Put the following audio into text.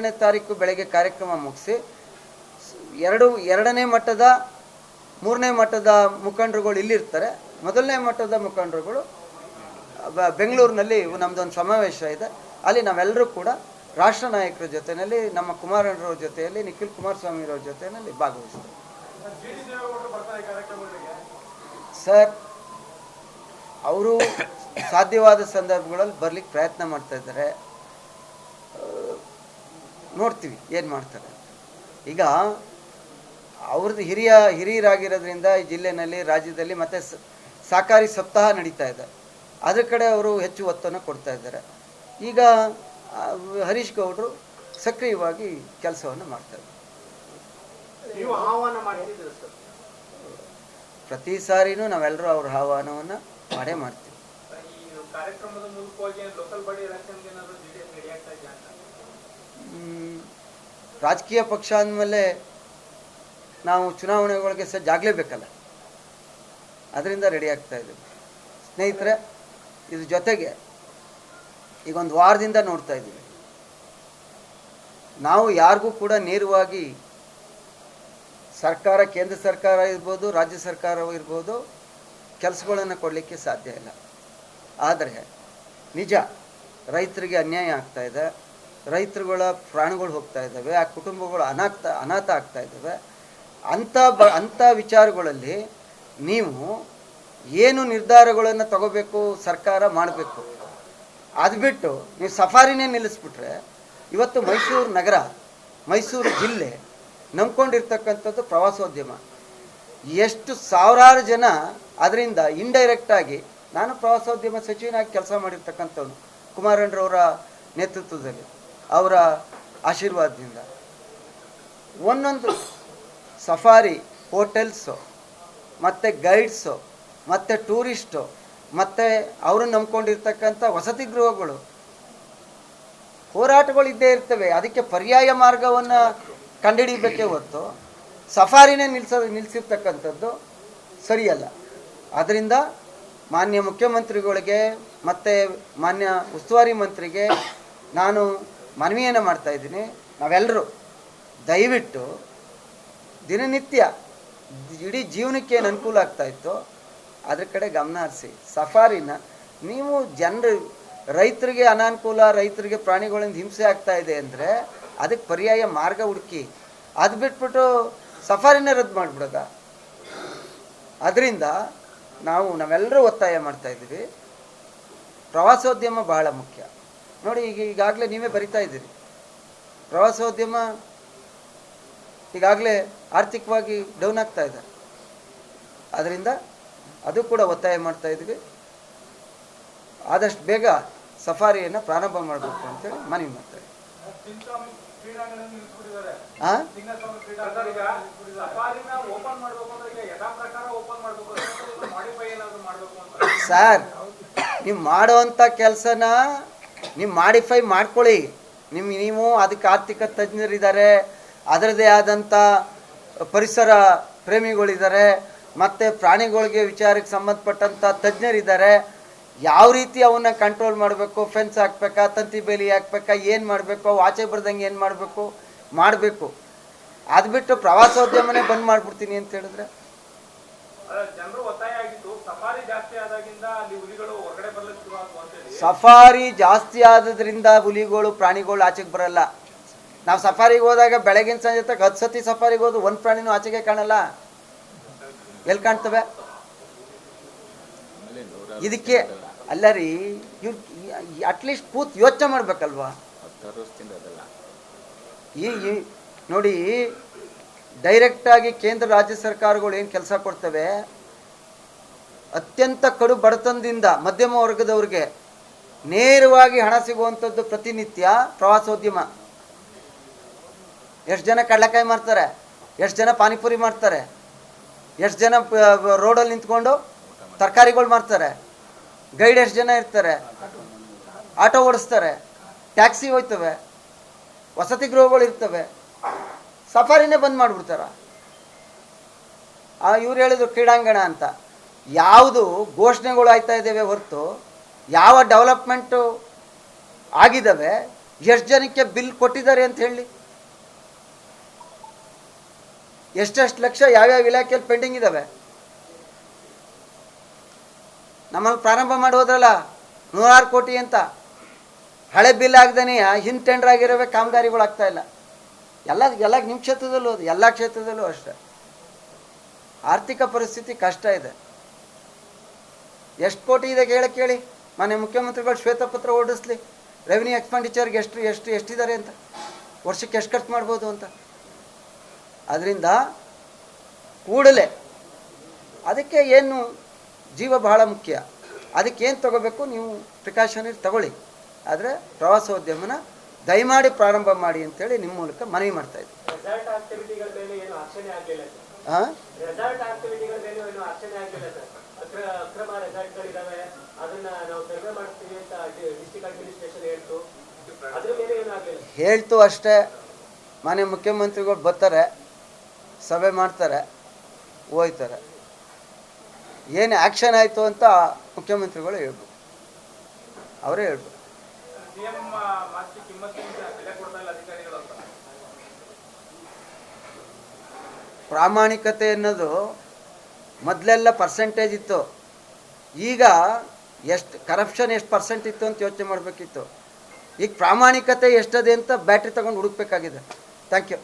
ಎರಡನೇ ತಾರೀಕು ಬೆಳಗ್ಗೆ ಕಾರ್ಯಕ್ರಮ ಮುಗಿಸಿ, ಎರಡು, ಎರಡನೇ ಮಟ್ಟದ ಮೂರನೇ ಮಟ್ಟದ ಮುಖಂಡರುಗಳು ಇಲ್ಲಿರ್ತಾರೆ. ಮೊದಲನೇ ಮಟ್ಟದ ಮುಖಂಡರುಗಳು ಬೆಂಗಳೂರಿನಲ್ಲಿ ನಮ್ಮದೊಂದು ಸಮಾವೇಶ ಇದೆ. ಅಲ್ಲಿ ನಾವೆಲ್ಲರೂ ಕೂಡ ರಾಷ್ಟ್ರ ನಾಯಕರ ಜೊತೆಯಲ್ಲಿ, ನಮ್ಮ ಕುಮಾರಣ್ಣರವ್ರ ಜೊತೆಯಲ್ಲಿ, ನಿಖಿಲ್ ಕುಮಾರಸ್ವಾಮಿರವ್ರ ಜೊತೆಯಲ್ಲಿ ಭಾಗವಹಿಸ್ತಾರೆ ಸರ್, ಅವರು ಸಾಧ್ಯವಾದ ಸಂದರ್ಭಗಳಲ್ಲಿ ಬರಲಿಕ್ಕೆ ಪ್ರಯತ್ನ ಮಾಡ್ತಾ ಇದ್ದಾರೆ. ನೋಡ್ತೀವಿ ಏನು ಮಾಡ್ತಾರೆ. ಈಗ ಅವ್ರದ್ದು ಹಿರಿಯ ಹಿರಿಯರಾಗಿರೋದ್ರಿಂದ ಈ ಜಿಲ್ಲೆನಲ್ಲಿ ರಾಜ್ಯದಲ್ಲಿ ಮತ್ತೆ ಸಹಕಾರಿ ಸಪ್ತಾಹ ನಡೀತಾ ಇದೆ. ಅದರ ಕಡೆ ಅವರು ಹೆಚ್ಚು ಒತ್ತನ್ನು ಕೊಡ್ತಾ ಇದ್ದಾರೆ. ಈಗ ಹರೀಶ್ ಗೌಡರು ಸಕ್ರಿಯವಾಗಿ ಕೆಲಸವನ್ನು ಮಾಡ್ತಾ ಇದ್ದಾರೆ. ನೀವು ಆಹ್ವಾನ ಮಾಡಿದ್ದೀರಿ ಸರ್? ಪ್ರತಿ ಸಾರಿನೂ ನಾವೆಲ್ಲರೂ ಅವ್ರ ಆಹ್ವಾನವನ್ನು ಮಾಡೇ ಮಾಡ್ತೀವಿ. ರಾಜಕೀಯ ಪಕ್ಷ ಅಂದಮೇಲೆ ನಾವು ಚುನಾವಣೆಗಳಿಗೆ ಸಜ್ಜಾಗಲೇಬೇಕಲ್ಲ ಅದರಿಂದ ರೆಡಿ ಆಗ್ತಾ ಇದ್ದೀವಿ ಸ್ನೇಹಿತರೆ, ಇದ್ರ ಜೊತೆಗೆ ಈಗ ಒಂದು ವಾರದಿಂದ ನೋಡ್ತಾ ಇದ್ದೀವಿ. ನಾವು ಯಾರಿಗೂ ಕೂಡ ನೇರವಾಗಿ ಸರ್ಕಾರ, ಕೇಂದ್ರ ಸರ್ಕಾರ ಇರ್ಬೋದು, ರಾಜ್ಯ ಸರ್ಕಾರ ಇರ್ಬೋದು ಕೆಲಸಗಳನ್ನು ಕೊಡಲಿಕ್ಕೆ ಸಾಧ್ಯ ಇಲ್ಲ. ಆದರೆ ನಿಜ, ರೈತರಿಗೆ ಅನ್ಯಾಯ ಆಗ್ತಾ ಇದೆ. ರೈತರುಗಳ ಪ್ರಾಣಗಳು ಹೋಗ್ತಾ ಇದ್ದಾವೆ, ಆ ಕುಟುಂಬಗಳು ಅನಾಥ ಅನಾಥ ಆಗ್ತಾ ಇದ್ದಾವೆ. ಅಂಥ ಬ, ಅಂಥ ವಿಚಾರಗಳಲ್ಲಿ ನೀವು ಏನು ನಿರ್ಧಾರಗಳನ್ನು ತಗೋಬೇಕು, ಸರ್ಕಾರ ಮಾಡಬೇಕು? ಅದು ಬಿಟ್ಟು ನೀವು ಸಫಾರಿನೇ ನಿಲ್ಲಿಸ್ಬಿಟ್ರೆ, ಇವತ್ತು ಮೈಸೂರು ನಗರ, ಮೈಸೂರು ಜಿಲ್ಲೆ ನಂಬ್ಕೊಂಡಿರ್ತಕ್ಕಂಥದ್ದು ಪ್ರವಾಸೋದ್ಯಮ. ಎಷ್ಟು ಸಾವಿರಾರು ಜನ ಅದರಿಂದ ಇಂಡೈರೆಕ್ಟಾಗಿ ನಾನು ಪ್ರವಾಸೋದ್ಯಮ ಸಚಿವನಾಗಿ ಕೆಲಸ ಮಾಡಿರ್ತಕ್ಕಂಥವ್ನು ಕುಮಾರಣ್ಣರವರ ನೇತೃತ್ವದಲ್ಲಿ. ಅವರ ಆಶೀರ್ವಾದದಿಂದ. ಒಂದೊಂದು ಸಫಾರಿ, ಹೋಟೆಲ್ಸು, ಮತ್ತು ಗೈಡ್ಸು, ಮತ್ತು ಟೂರಿಸ್ಟು, ಮತ್ತು ಅವರು ನಂಬ್ಕೊಂಡಿರ್ತಕ್ಕಂಥ ವಸತಿ ಗೃಹಗಳು. ಹೋರಾಟಗಳು ಇದ್ದೇ ಇರ್ತವೆ. ಅದಕ್ಕೆ ಪರ್ಯಾಯ ಮಾರ್ಗವನ್ನು ಕಂಡುಹಿಡಿಬೇಕೇ ಹೊತ್ತು ಸಫಾರಿನೇ ನಿಲ್ಸ ನಿಲ್ಲಿಸಿರ್ತಕ್ಕಂಥದ್ದು ಸರಿಯಲ್ಲ. ಅದರಿಂದ ಮಾನ್ಯ ಮುಖ್ಯಮಂತ್ರಿಗಳಿಗೆ ಮತ್ತು ಮಾನ್ಯ ಉಸ್ತುವಾರಿ ಮಂತ್ರಿಗೆ ನಾನು ಮನವಿಯನ್ನು ಮಾಡ್ತಾ ಇದ್ದೀನಿ. ನಾವೆಲ್ಲರೂ ದಯವಿಟ್ಟು ದಿನನಿತ್ಯ ಇಡೀ ಜೀವನಕ್ಕೆ ಏನು ಅನುಕೂಲ ಆಗ್ತಾ ಇತ್ತು ಅದ್ರ ಕಡೆ ಗಮನ ಹರಿಸಿ. ಸಫಾರಿನ ನೀವು ಜನರು ರೈತರಿಗೆ ಅನಾನುಕೂಲ, ರೈತರಿಗೆ ಪ್ರಾಣಿಗಳಿಂದ ಹಿಂಸೆ ಆಗ್ತಾ ಇದೆ ಅಂದರೆ ಅದಕ್ಕೆ ಪರ್ಯಾಯ ಮಾರ್ಗ ಹುಡುಕಿ. ಅದು ಬಿಟ್ಬಿಟ್ಟು ಸಫಾರಿನ ರದ್ದು ಮಾಡಿಬಿಡೋದ. ಅದರಿಂದ ನಾವು ನಾವೆಲ್ಲರೂ ಒತ್ತಾಯ ಮಾಡ್ತಾ ಇದ್ದೀವಿ. ಪ್ರವಾಸೋದ್ಯಮ ಬಹಳ ಮುಖ್ಯ. ನೋಡಿ, ಈಗ ಈಗಾಗಲೇ ನೀವೇ ಬರಿತಾ ಇದ್ದೀರಿ. ಪ್ರವಾಸೋದ್ಯಮ ಈಗಾಗಲೇ ಆರ್ಥಿಕವಾಗಿ ಡೌನ್ ಆಗ್ತಾ ಇದೆ. ಅದರಿಂದ ಅದು ಕೂಡ ಒತ್ತಾಯ ಮಾಡ್ತಾ ಇದ್ವಿ. ಆದಷ್ಟು ಬೇಗ ಸಫಾರಿಯನ್ನು ಪ್ರಾರಂಭ ಮಾಡಬೇಕು ಅಂತೇಳಿ ಮನವಿ ಮಾಡ್ತಾ ಇದ್ವಿ. ಹಾಂ ಸಫಾರಿನ ಓಪನ್ ಮಾಡಬೇಕು ಅಂದ್ರೆ ಈಗ ಯಥಾ ಓಪನ್ ಮಾಡಬೇಕು ಮಾಡಿಫೈ ಏನಾದ್ರು ಮಾಡಬೇಕು ಅಂತ ಸರ್, ನೀವು ಮಾಡುವಂಥ ಕೆಲಸನ ನೀವು ಮಾಡಿಫೈ ಮಾಡ್ಕೊಳ್ಳಿ. ನಿಮ್ಮ ನೀವು ಅದಕ್ಕೆ ಆರ್ಥಿಕ ತಜ್ಞರಿದ್ದಾರೆ ಅದರದೇ ಆದಂಥ ಪರಿಸರ ಪ್ರೇಮಿಗಳಿದ್ದಾರೆ, ಮತ್ತು ಪ್ರಾಣಿಗಳಿಗೆ ವಿಚಾರಕ್ಕೆ ಸಂಬಂಧಪಟ್ಟಂಥ ತಜ್ಞರಿದ್ದಾರೆ. ಯಾವ ರೀತಿ ಅವನ್ನ ಕಂಟ್ರೋಲ್ ಮಾಡಬೇಕು ಫೆನ್ಸ್ ಹಾಕ್ಬೇಕಾ, ತಂತಿ ಬೇಲಿ ಹಾಕ್ಬೇಕಾ, ಏನು ಮಾಡಬೇಕು ಅವು ಆಚೆ ಬರ್ದಂಗೆ ಏನು ಮಾಡಬೇಕು ಮಾಡಬೇಕು. ಅದು ಬಿಟ್ಟು ಪ್ರವಾಸೋದ್ಯಮನೇ ಬಂದ್ ಮಾಡಿಬಿಡ್ತೀನಿ ಅಂತ ಹೇಳಿದ್ರೆ? ಜನರು ಒತ್ತಾಯ ಆಗಿತ್ತು. ಸಫಾರಿ ಜಾಸ್ತಿ ಆದಾಗಿಂದ ಅಲ್ಲಿ ಹುಲಿಗಳು ಹೊರಗಡೆ ಬರ್ಲಿಕ್ಕೆ ಶುರು ಆದ್ವು ಅಂತೇಳಿ ಸಫಾರಿ ಜಾಸ್ತಿ ಆದದ್ರಿಂದ ಹುಲಿಗಳು, ಪ್ರಾಣಿಗಳು ಆಚೆಗೆ ಬರಲ್ಲ. ನಾವು ಸಫಾರಿಗೆ ಹೋದಾಗ ಬೆಳಗಿನ ಸಂಜೆ ತಕ್ಕ ಹತ್ತು ಸತಿ ಸಫಾರಿಗೆ ಹೋದ್ರೆ ಒಂದು ಪ್ರಾಣಿನೂ ಆಚೆಗೆ ಕಾಣಲ್ಲ. ಎಲ್ಲಿ ಕಾಣ್ತವೆ? ಇದಕ್ಕೆ ಅಲ್ಲ ರೀ ಅಟ್ಲೀಸ್ಟ್ ಕೂತ್ ಯೋಚನೆ ಮಾಡ್ಬೇಕಲ್ವಾ? ಈ ನೋಡಿ ಡೈರೆಕ್ಟಾಗಿ ಕೇಂದ್ರ, ರಾಜ್ಯ ಸರ್ಕಾರಗಳು ಏನು ಕೆಲಸ ಕೊಡ್ತವೆ? ಅತ್ಯಂತ ಕಡು ಬಡತನದಿಂದ ಮಧ್ಯಮ ವರ್ಗದವ್ರಿಗೆ ನೇರವಾಗಿ ಹಣ ಸಿಗುವಂಥದ್ದು ಪ್ರತಿನಿತ್ಯ ಪ್ರವಾಸೋದ್ಯಮ. ಎಷ್ಟು ಜನ ಕಡಲೆಕಾಯಿ ಮಾರ್ತಾರೆ, ಎಷ್ಟು ಜನ ಪಾನಿಪುರಿ ಮಾಡ್ತಾರೆ ಎಷ್ಟು ಜನ ರೋಡಲ್ಲಿ ನಿಂತ್ಕೊಂಡು ತರಕಾರಿಗಳು ಮಾರ್ತಾರೆ, ಗೈಡ್ ಎಷ್ಟು ಜನ ಇರ್ತಾರೆ, ಆಟೋ ಓಡಿಸ್ತಾರೆ, ಟ್ಯಾಕ್ಸಿ ಹೋಯ್ತವೆ, ವಸತಿ ಗೃಹಗಳು ಇರ್ತವೆ, ಸಫಾರಿನೇ ಬಂದ್ ಮಾಡಿಬಿಡ್ತಾರ. ಇವ್ರು ಹೇಳಿದ್ರು ಕ್ರೀಡಾಂಗಣ ಅಂತ. ಯಾವುದು ಘೋಷಣೆಗಳು ಆಯ್ತಾ ಇದ್ದೇವೆ ಹೊರತು ಯಾವ ಡೆವಲಪ್ಮೆಂಟು ಆಗಿದ್ದಾವೆ, ಎಷ್ಟು ಜನಕ್ಕೆ ಬಿಲ್ ಕೊಟ್ಟಿದ್ದಾರೆ ಅಂತ ಹೇಳಿ. ಎಷ್ಟೆಷ್ಟು ಲಕ್ಷ ಯಾವ್ಯಾವ ಇಲಾಖೆಯಲ್ಲಿ ಪೆಂಡಿಂಗ್ ಇದ್ದಾವೆ. ನಮ್ಮಲ್ಲಿ ಪ್ರಾರಂಭ ಮಾಡಿ ಹೋದ್ರಲ್ಲ ನೂರಾರು ಕೋಟಿ ಅಂತ. ಹಳೆ ಬಿಲ್ ಆಗ್ದೇನೆ, ಹಿಂದೆ ಟೆಂಡರ್ ಆಗಿರೋವೆ ಕಾಮಗಾರಿಗಳು ಆಗ್ತಾ ಇಲ್ಲ. ಎಲ್ಲ ಎಲ್ಲ ನಿಮ್ಮ ಕ್ಷೇತ್ರದಲ್ಲೂ ಅದು, ಎಲ್ಲ ಕ್ಷೇತ್ರದಲ್ಲೂ ಅಷ್ಟೇ. ಆರ್ಥಿಕ ಪರಿಸ್ಥಿತಿ ಕಷ್ಟ ಇದೆ. ಎಷ್ಟು ಕೋಟಿ ಇದೆ ಕೇಳಿ ಕೇಳಿ. ಮಾನ್ಯ ಮುಖ್ಯಮಂತ್ರಿಗಳು ಶ್ವೇತಪತ್ರ ಓಡಿಸ್ಲಿ. ರೆವಿನ್ಯೂ ಎಕ್ಸ್ಪೆಂಡಿಚರ್ಗೆ ಎಷ್ಟು ಎಷ್ಟು ಎಷ್ಟಿದ್ದಾರೆ ಅಂತ. ವರ್ಷಕ್ಕೆ ಎಷ್ಟು ಖರ್ಚು ಮಾಡ್ಬೋದು ಅಂತ. ಅದರಿಂದ ಕೂಡಲೇ ಅದಕ್ಕೆ ಏನು ಜೀವ ಬಹಳ ಮುಖ್ಯ. ಅದಕ್ಕೆ ಏನು ತಗೋಬೇಕು ನೀವು ಪ್ರಿಕಾಷನರಿ ತಗೊಳ್ಳಿ. ಆದರೆ ಪ್ರವಾಸೋದ್ಯಮನ ದಯಮಾಡಿ ಪ್ರಾರಂಭ ಮಾಡಿ ಅಂತೇಳಿ ನಿಮ್ಮ ಮೂಲಕ ಮನವಿ ಮಾಡ್ತಾ ಇದ್ದೆ. ರೆಸಾರ್ಟ್ ಆಕ್ಟಿವಿಟಿಗಳ ಮೇಲೆ ಏನು ಆಕ್ಷೇಪಣೆ ಆಗಲಿಲ್ಲ ಸರ್? ಹಾಂ ಅಕ್ರಮ ರೆಸಾರ್ಟ್ಗಳಿದಾವೆ ಅದನ್ನ ನಾವು ಸರ್ವೆ ಮಾಡ್ತೀವಿ ಅಂತ ಡಿಸ್ಟಿಕ್ ಅಡ್ಮಿನಿಸ್ಟ್ರೇಷನ್ ಹೇಳ್ತು. ಅದ್ರ ಮೇಲೆ ಏನಾಗಲಿಲ್ಲ ಹೇಳ್ತು ಅಷ್ಟೇ. ಮಾನ್ಯ ಮುಖ್ಯಮಂತ್ರಿಗಳು ಬರ್ತಾರೆ. ಸಭೆ ಮಾಡ್ತಾರೆ. ಹೋಯ್ತಾರೆ. ಏನು ಆ್ಯಕ್ಷನ್ ಆಯಿತು ಅಂತ ಮುಖ್ಯಮಂತ್ರಿಗಳು ಹೇಳ್ಬೋದು ಅವರೇ ಹೇಳ್ಬೋದು ಪ್ರಾಮಾಣಿಕತೆ ಅನ್ನೋದು ಮೊದಲೆಲ್ಲ ಪರ್ಸೆಂಟೇಜ್ ಇತ್ತು. ಈಗ ಎಷ್ಟು ಕರಪ್ಷನ್ ಎಷ್ಟು ಪರ್ಸೆಂಟ್ ಇತ್ತು ಅಂತ ಯೋಚನೆ ಮಾಡಬೇಕಿತ್ತು. ಈಗ ಪ್ರಾಮಾಣಿಕತೆ ಎಷ್ಟದೆ ಅಂತ ಬ್ಯಾಟ್ರಿ ತಗೊಂಡು ಹುಡುಕ್ಬೇಕಾಗಿದೆ. Thank you